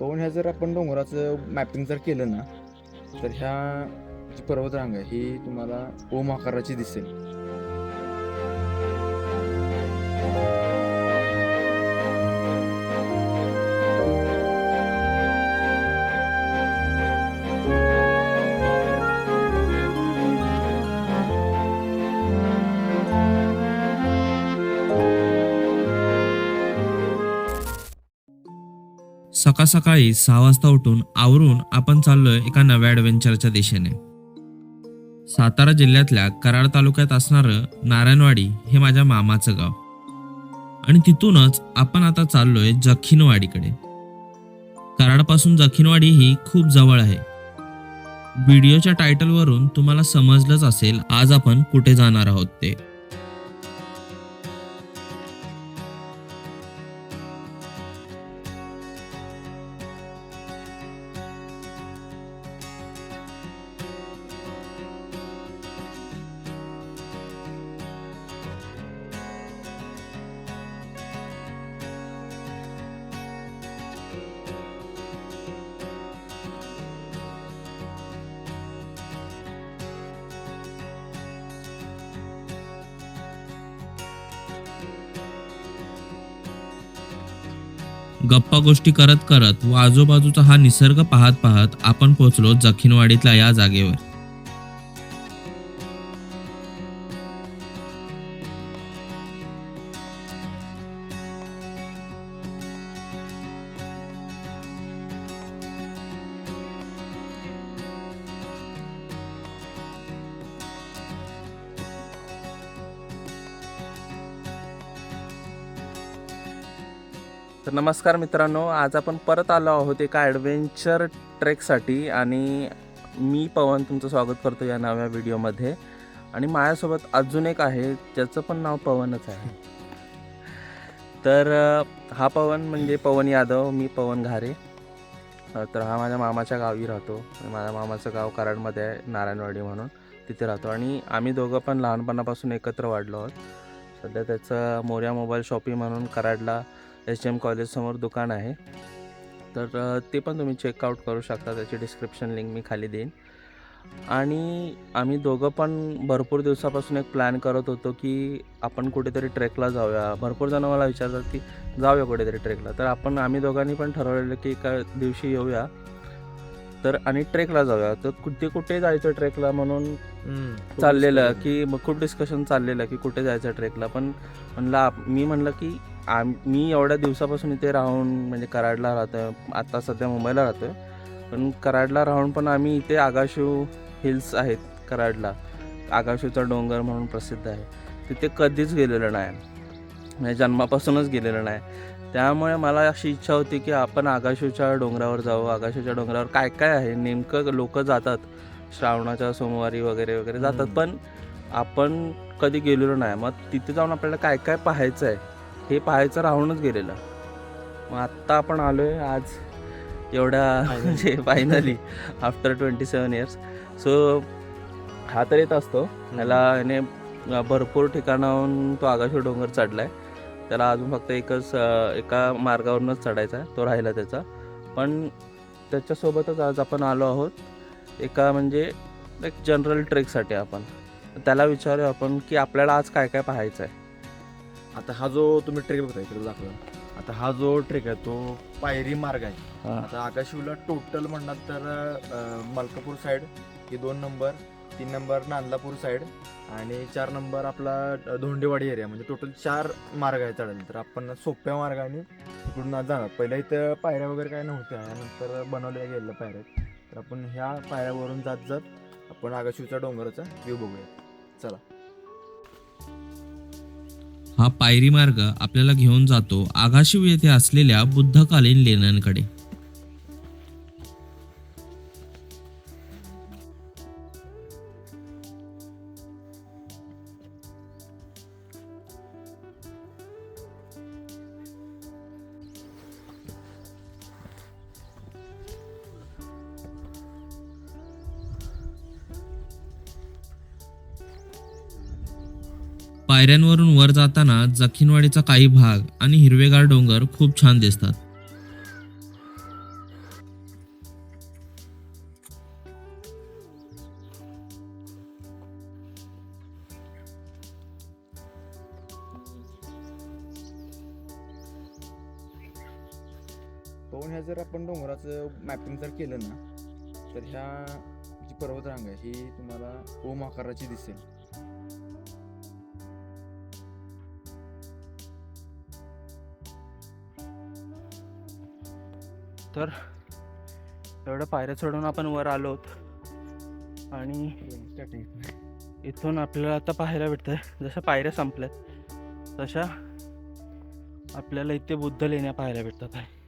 पवन ह्या जर आपण डोंगराचं मॅपिंग जर केलं ना तर ह्या जी पर्वतरांग आहे ही तुम्हाला ओम आकाराची दिसेल. सकाळ सकाळी सहा वाजता उठून आवरून आपण चाललोय एका नव्या ॲडव्हेंचरच्या दिशेने. सातारा जिल्ह्यातल्या कराड तालुक्यात असणारं नारायणवाडी हे माझ्या मामाचं गाव. आणि तिथूनच आपण आता चाललोय जखीनवाडीकडे. कराडपासून जखीनवाडी ही खूप जवळ आहे. व्हिडिओच्या टायटलवरून तुम्हाला समजलंच असेल आज आपण कुठे जाणार आहोत ते. गप्पा गोष्टी करत करत व आजूबाजूचा हा निसर्ग पाहत पाहत आपण पोहोचलो जखीनवाडीतल्या या जागेवर. नमस्कार मित्रांनो आज आपण परत आलो आहोत एका ॲडव्हेंचर ट्रेकसाठी आणि मी पवन तुमचं स्वागत करतो या नव्या व्हिडिओमध्ये आणि माझ्यासोबत अजून एक आहे ज्याचं पण नाव पवनच आहे. तर हा पवन म्हणजे पवन यादव मी पवन घारे. तर हा माझ्या मामाच्या गावी राहतो. माझ्या मामाचं गाव कराडमध्ये आहे नारायणवाडी म्हणून तिथे राहतो. आणि आम्ही दोघं पण लहानपणापासून एकत्र वाढलो आहोत. सध्या त्याचं मोर्या मोबाईल शॉपिंग म्हणून कराडला एच एम कॉलेजसमोर दुकान आहे. तर ते पण तुम्ही चेकआउट करू शकता. त्याची डिस्क्रिप्शन लिंक मी खाली देईन. आणि आम्ही दोघं पण भरपूर दिवसापासून एक प्लॅन करत होतो की आपण कुठेतरी ट्रेकला जाऊया. भरपूर जण मला विचारतात की जाऊया कुठेतरी ट्रेकला तर आपण आम्ही दोघांनी पण ठरवलेलं की एका दिवशी येऊया. तर आणि ट्रेकला जाऊया. तर कुठे कुठे जायचं ट्रेकला म्हणून चाललेलं की मग खूप डिस्कशन चाललेलं की कुठे जायचं ट्रेकला पण म्हणलं आप- मी म्हणलं की आम मी एवढ्या दिवसापासून इथे राहून म्हणजे कराडला राहतोय. आता सध्या मुंबईला राहतोय. पण कराडला राहून पण आम्ही इथे आगाशिव हिल्स आहेत कराडला. आगाशिवचा डोंगर म्हणून प्रसिद्ध आहे. तिथे कधीच गेलेलं नाही. म्हणजे जन्मापासूनच गेलेलं नाही. त्यामुळे मला अशी इच्छा होती की आपण आगाशिवच्या डोंगरावर जाऊ. आगाशिवच्या डोंगरावर काय काय आहे? नेमकं लोक जातात. श्रावणाच्या सोमवारी वगैरे वगैरे जातात. पण आपण कधी गेलेलो नाही. मग तिथे जाऊन आपल्याला काय काय पाहायचं आहे हे पाहायचं राहूनच गेलेलं. मग आत्ता आपण आलो आहे आज एवढ्या म्हणजे finally after twenty seven years so हा तर येत असतो. ह्याला याने भरपूर ठिकाणाहून तो आगाशी डोंगर चढला आहे त्याला अजून फक्त एकच एका मार्गावरूनच चढायचा आहे. तो राहिला त्याचा. पण त्याच्यासोबतच आज आपण आलो आहोत. एका म्हणजे एक जनरल ट्रेकसाठी आपण. त्याला विचारूया आपण की आपल्याला आज काय काय पाहायचं आहे आता हा जो तुम्ही ट्रेक बघताय इकडे दाखवला आता हा जो ट्रेक आहे तो पायरी मार्ग आहे. आता आकाशिवला टोटल म्हणणार तर मलकापूर साईड ही दोन नंबर तीन नंबर नांदलापूर साईड आणि चार नंबर आपला धोंडेवाडी एरिया म्हणजे टोटल चार मार्ग आहे चढायला. तर आपण सोप्या मार्गाने इकडून जाणार. पहिल्या इथं पायऱ्या वगैरे काय नव्हत्या नंतर बनवल्या गेलेल्या पायऱ्या. तर आपण ह्या पायऱ्यावरून जात जात आपण आकाशिवच्या डोंगराचा व्ह्यू बघूया. चला. हा पायरी मार्ग आपल्याला घेऊन जातो आगाशिव येथे असलेल्या बुद्धकालीन लेण्यांकडे. पायऱ्यांवरून वर जाताना जखीनवाडीचा काही भाग आणि हिरवेगार डोंगर खूप छान दिसतात. पाहून ह्या जर आपण डोंगराचं मॅपिंग जर केलं ना तर ह्या जी पर्वतरांग आहे ही तुम्हाला ओम आकाराची दिसेल. तर एवढं पायऱ्या चढून आपण वर आलोत. आणि इथून आपल्याला आता पाहायला भेटतंय जशा पायऱ्या संपल्यात तशा आपल्याला इथे बुद्ध लेण्या पाहायला भेटतात आहे.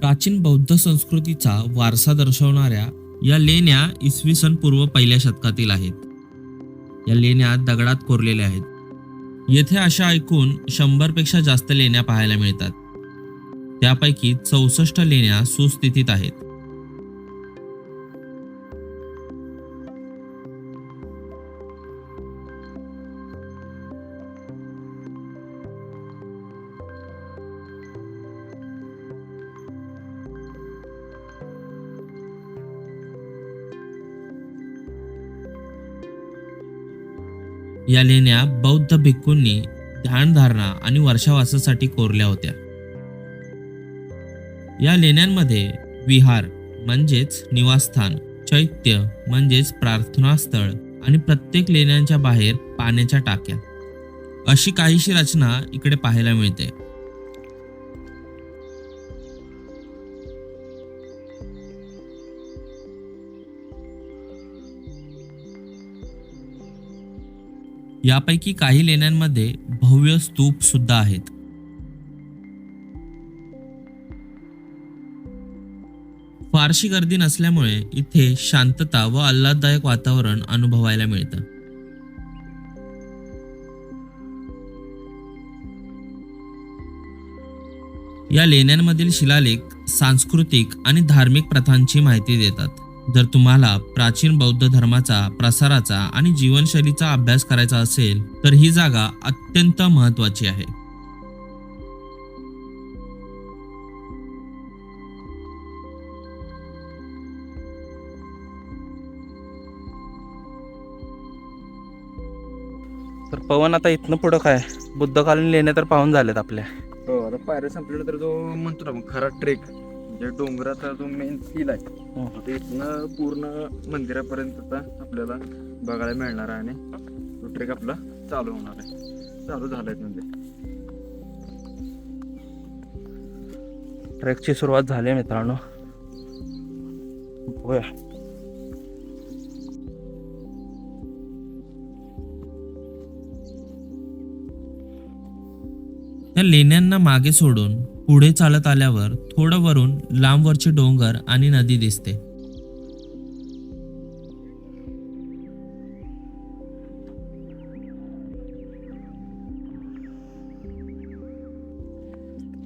प्राचीन बौद्ध संस्कृतीचा वारसा दर्शवणाऱ्या या लेण्या इसवी सन पूर्व पहिल्या शतकातील आहेत. या लेण्या दगडात कोरलेल्या आहेत. येथे अशा ऐकून शंभरपेक्षा जास्त लेण्या पाहायला मिळतात. त्यापैकी चौसष्ट लेण्या सुस्थितीत आहेत. या लेण्या बौद्ध भिक्खूंनी ध्यानधारणा आणि वर्षावासासाठी कोरल्या होत्या. या लेण्यांमध्ये विहार म्हणजेच निवासस्थान चैत्य म्हणजेच प्रार्थनास्थळ आणि प्रत्येक लेण्यांच्या बाहेर पाण्याच्या टाक्या. अशी काहीशी रचना इकडे पाहायला मिळते. यापैकी काही लेण्यांमध्ये भव्य स्तूप सुद्धा आहेत. फारशी गर्दी नसल्यामुळे इथे शांतता व आल्हाददायक वातावरण अनुभवायला मिळतं. या लेण्यांमधील शिलालेख सांस्कृतिक आणि धार्मिक प्रथांची माहिती देतात. जर तुम्हाला प्राचीन बौद्ध धर्माचा प्रसाराचा आणि जीवनशैलीचा अभ्यास करायचा असेल तर ही जागा अत्यंत महत्वाची आहे. तर पवन आता इथनं पुढं काय? बुद्धकालीन लेण्या तर पाहून झाल्यात आपल्या. हो आता पायऱ्या संपल्यानंतर जो म्हणतो ना आपण खरा ट्रेक म्हणजे डोंगराचा जो मेन फील आहे हो. आता इथनं पूर्ण मंदिरापर्यंत आता आपल्याला बघायला मिळणार आहे आणि तो ट्रेक आपला चालू होणार आहे. चालू झालाय म्हणजे. ट्रेकची सुरुवात झाली आहे मित्रांनो. बघूया. या लेण्यांना मागे सोडून पुढे चालत आल्यावर थोडं वरून लांबवरचे डोंगर आणि नदी दिसते.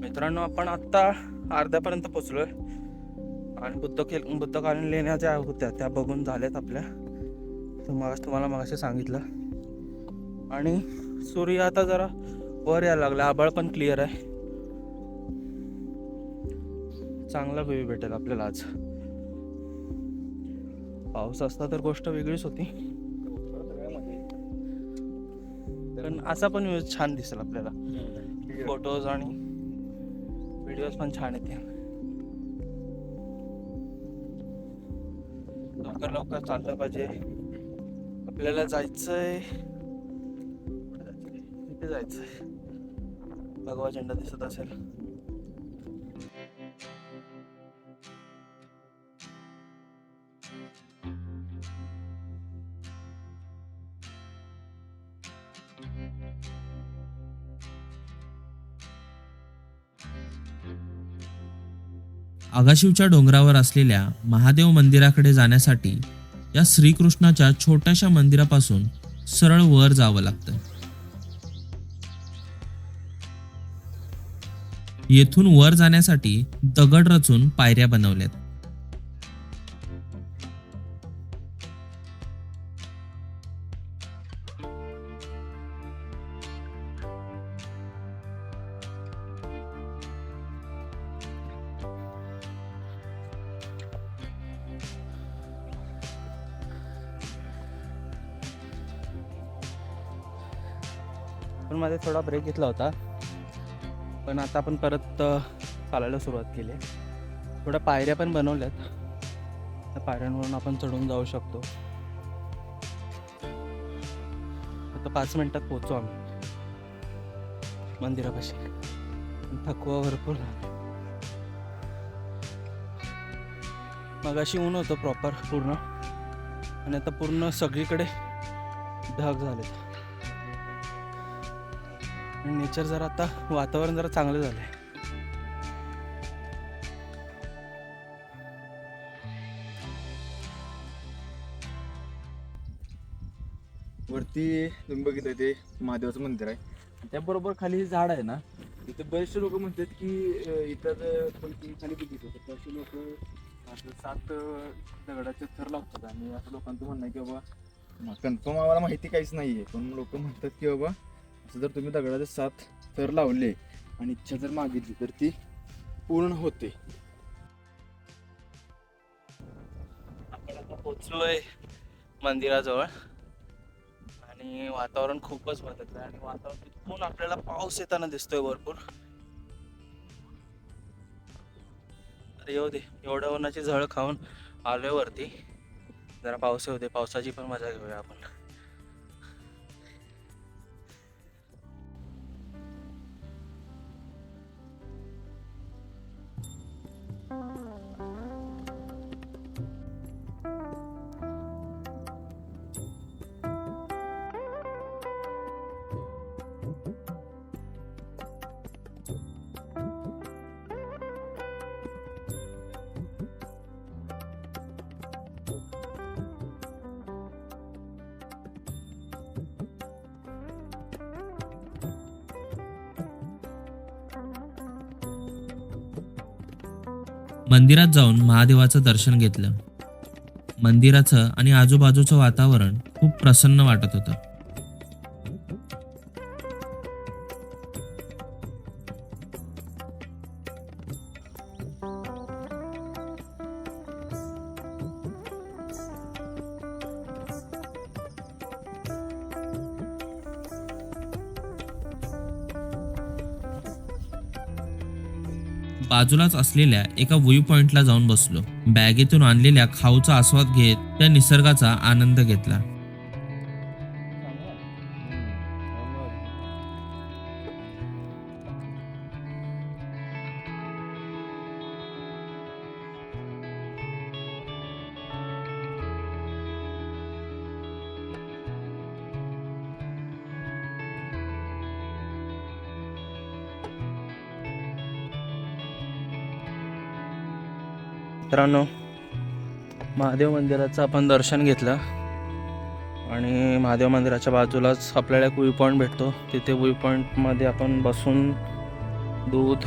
मित्रांनो आपण आत्ता अर्ध्यापर्यंत पोचलोय आणि बुद्ध केल बुद्धकालीन लेण्या ज्या होत्या त्या बघून झाल्यात आपल्या. तर मग तुम्हाला मगाशी सांगितलं. आणि सूर्य आता जरा वर यायला लागला. आभाळ पण क्लिअर आहे. चांगला व्ह्यू भेटेल आपल्याला आज. पाऊस असता तर गोष्ट वेगळीच होती. पण असा पण व्ह्यू छान दिसेल आपल्याला. फोटोज आणि व्हिडिओज पण छान येतील. लवकर लवकर चाललं पाहिजे. आपल्याला जायचंय. कुठे जायचंय. भगवा झेंडा दिसत असेल. आगाशिवच्या डोंगरावर असलेल्या महादेव मंदिराकडे जाण्यासाठी या श्रीकृष्णाच्या छोट्याशा मंदिरापासून सरळ वर जावं लागतं. येथून वर जाण्यासाठी दगड रचून पायऱ्या बनवल्यात. पण मध्ये थोडा ब्रेक घेतला होता. पण आता आपण परत चालायला सुरुवात केली. थोड्या पायऱ्या पण बनवल्यात. त्या पायऱ्यांवरून आपण चढून जाऊ शकतो. आता पाच मिनटात पोहोचू आम्ही. मंदिरापाशी. थकवा भरपूर मग अशी ऊन होतं प्रॉपर पूर्ण. आणि आता पूर्ण सगळीकडे ढग झालेत. आणि नेचर जरा आता वातावरण जरा चांगलं झालं आहे वरती तुम्ही बघितलं ते महादेवाचं मंदिर आहे. त्याबरोबर खाली हे झाड आहे ना इथे बरेचसे लोक म्हणतात की इथं पण खाली बघितलं तर बरेचसे लोक असं सात दगडाचे थर लावतात आणि असं लोकांचं म्हणणं आहे की बाबा कन्फर्म आम्हाला माहिती काहीच नाही आहे पण लोक म्हणतात की बाबा जर तुम्ही दगडाचे सात थर लावले आणि इच्छा जर मागितली तर ती पूर्ण होते. आपण आता पोचलोय मंदिराजवळ. आणि वातावरण खूपच बदललं आहे. आणि वातावरण तिथून आपल्याला पाऊस येताना दिसतोय भरपूर. अरे येऊ दे एवढ्या उन्हाची झळ खाऊन आलोय वरती. जरा पाऊस येऊ दे पावसाची पण मजा घेऊया आपण. मंदिरात जाऊन महादेवाचं दर्शन घेतलं. मंदिराचं आणि आजूबाजूचं वातावरण खूप प्रसन्न वाटत होतं. बाजूलाच असलेल्या एका व्ह्यू पॉइंटला जाऊन बसलो. बॅगेतून आणलेल्या खाऊचा आस्वाद घेत त्या निसर्गाचा आनंद घेतला. मित्रांनो महादेव मंदिराचं आपण दर्शन घेतलं. आणि महादेव मंदिराच्या बाजूलाच आपल्याला एक व्ह्यू पॉईंट भेटतो. तिथे व्ह्यू पॉईंटमध्ये आपण बसून दूध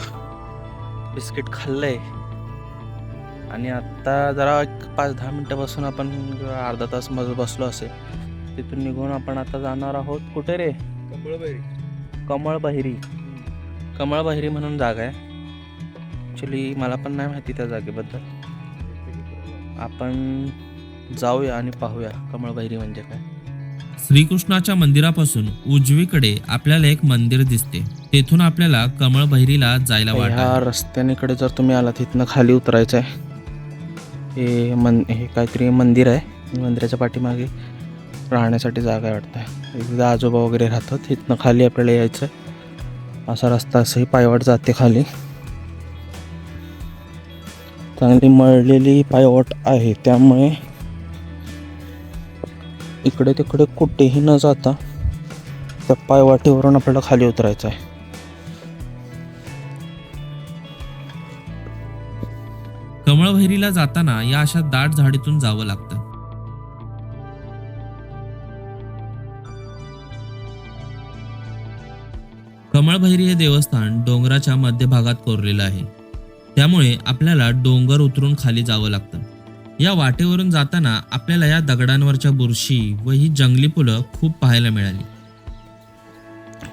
बिस्किट खाल्लं आहे आणि आत्ता जरा एक पाच दहा मिनटं बसून आपण अर्धा तास मज बसलो असेल. तिथून निघून आपण आता जाणार आहोत कुठे रे? कमळ बहिरी कमळ बहिरी म्हणून जागा आहे. ॲक्च्युली मला पण नाही माहिती त्या जागेबद्दल. आपण जाऊया आणि पाहूया कमळबैरी म्हणजे काय. श्रीकृष्णाच्या मंदिरापासून उजवीकडे आपल्याला एक मंदिर दिसते. तेथून आपल्याला कमळ बहिरीला जायला ह्या आहे. रस्त्यानेकडे जर तुम्ही आला तिथनं खाली उतरायचं आहे. हे मन हे काहीतरी मंदिर आहे. आणि मंदिराच्या पाठीमागे राहण्यासाठी जागा आहे वाटतं. एकदा आजोबा वगैरे राहतात तिथनं खाली आपल्याला यायचं आहे. असा रस्ता असंही पायवाट जाते खाली. चांगली मळलेली पायवट आहे त्यामुळे इकडे तिकडे कुठेही न जाता त्या पायवाटीवरून आपल्याला खाली उतरायचं आहे. कमळभैरीला जाताना या अशा दाट झाडीतून जावं लागतं. कमळभैरी हे देवस्थान डोंगराच्या मध्यभागात कोरलेलं आहे. त्यामुळे आपल्याला डोंगर उतरून खाली जावं लागतं. या वाटेवरून जाताना आपल्याला या दगडांवरच्या बुरशी व ही जंगली फुलं खूप पाहायला मिळाली.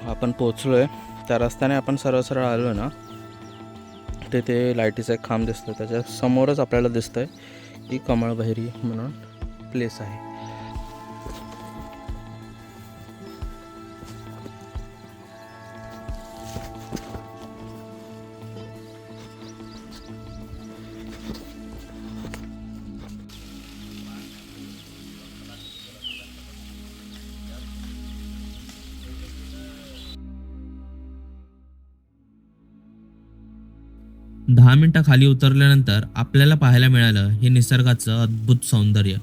आपण पोचलोय त्या रस्त्याने आपण सरळ सरळ आलो ना तिथे लाईटीचा एक खांब दिसतो त्याच्या समोरच आपल्याला दिसतंय की कमळबहिरी म्हणून प्लेस आहे. दहा मिनिटं खाली उतरल्यानंतर आपल्याला पाहायला मिळालं हे निसर्गाचं अद्भुत सौंदर्य.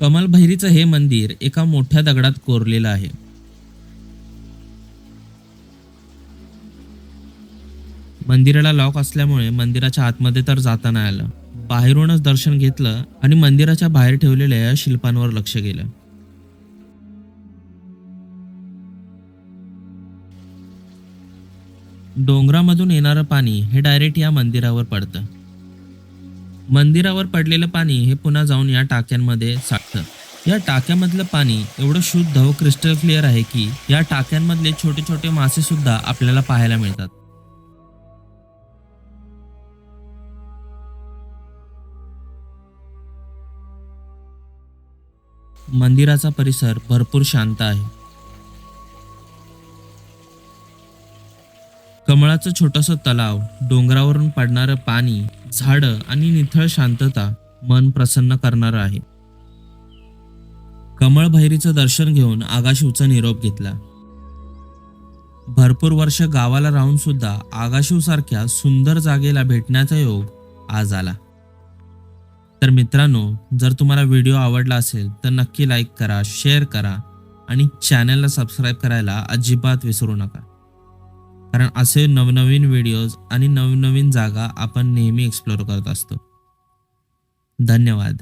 कमलभैरीचं हे मंदिर एका मोठ्या दगडात कोरलेलं आहे. मंदिराला लॉक असल्यामुळे मंदिराच्या आतमध्ये तर जाता नाही आलं. बाहेरूनच दर्शन घेतलं आणि मंदिराच्या बाहेर ठेवलेल्या या शिल्पांवर लक्ष गेलं. डोंगरामधून येणारं पाणी हे डायरेक्ट या मंदिरावर पडतं. मंदिरावर पडलेलं पाणी हे पुन्हा जाऊन या टाक्यांमध्ये साठतं. या टाक्यामधलं पाणी एवढं शुद्ध व क्रिस्टल क्लिअर आहे की या टाक्यांमधले छोटे छोटे मासे सुद्धा आपल्याला पाहायला मिळतात. मंदिराचा परिसर भरपूर शांत आहे. कमळाचं छोटस तलाव डोंगरावरून पडणारं पाणी झाडं आणि निथळ शांतता मन प्रसन्न करणार आहे. कमळ भैरीचं दर्शन घेऊन आगाशिवचा निरोप घेतला. भरपूर वर्ष गावाला राहून सुद्धा आगाशिव सारख्या सुंदर जागेला भेटण्याचा योग आज आला. तर मित्रांनो जर तुम्हाला व्हिडिओ आवडला असेल तर नक्की लाईक करा शेअर करा आणि चॅनलला सबस्क्राईब करायला अजिबात विसरू नका. कारण असे नवनवीन व्हिडिओज आणि नवनवीन जागा आपण नेहमी एक्सप्लोअर करत असतो. धन्यवाद.